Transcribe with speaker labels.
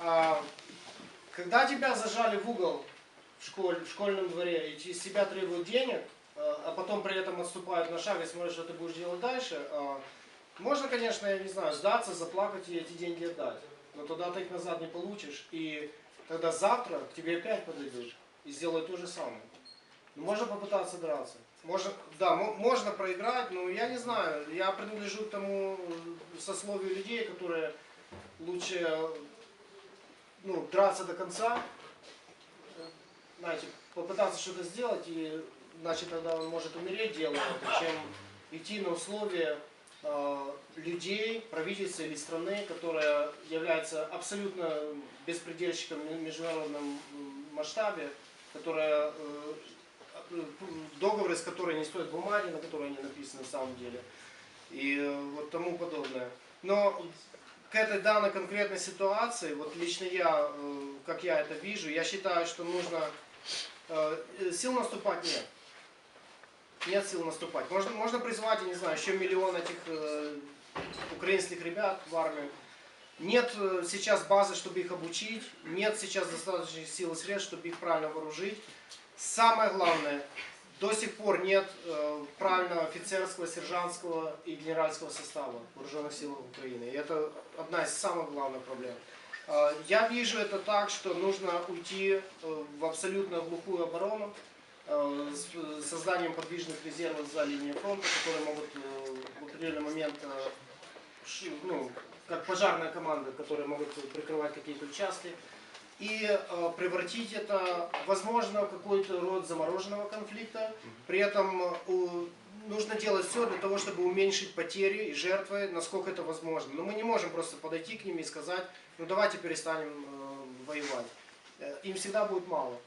Speaker 1: А, когда тебя зажали в угол в, школе, в школьном дворе и из тебя требуют денег, а а потом при этом отступают на шаг и смотрят, что ты будешь делать дальше, а, можно, конечно, я не знаю, сдаться, заплакать и эти деньги отдать. Но тогда ты их назад не получишь, и тогда завтра к тебе опять подойдут и сделают то же самое. Ну, Можно попытаться драться. Можно, да, мо- можно проиграть, но я не знаю. Я принадлежу к тому э, сословию людей, которые лучше ну, драться до конца, знаете, попытаться что-то сделать, и значит тогда он может умереть делая это, чем идти на условия э, людей, правительства или страны, которая является абсолютно беспредельщиком в международном масштабе, которая э, договоры, с которой не стоят бумаги, на которой они написаны на самом деле, и э, вот тому подобное. Но к этой данной конкретной ситуации, вот лично я, э, как я это вижу, я считаю, что нужно э, э, сил наступать нет. Нет сил наступать. Можно, можно призвать, я не знаю, еще миллион этих украинских ребят в армию. Нет сейчас базы, чтобы их обучить. Нет сейчас достаточных сил и средств, чтобы их правильно вооружить. Самое главное, до сих пор нет э, правильного офицерского, сержантского и генеральского состава вооруженных сил Украины. И это одна из самых главных проблем. Э, я вижу это так, что нужно уйти э, в абсолютно глухую оборону э, с созданием подвижных резервов за линией фронта, которые могут э, в определенный момент, э, ну, как пожарная команда, которые могут прикрывать какие-то участки, и э, превратить это, возможно, в какой-то род замороженного конфликта. При этом э, нужно делать все для того, чтобы уменьшить потери и жертвы, насколько это возможно. Но мы не можем просто подойти к ним и сказать, ну давайте перестанем э, воевать. Им всегда будет мало.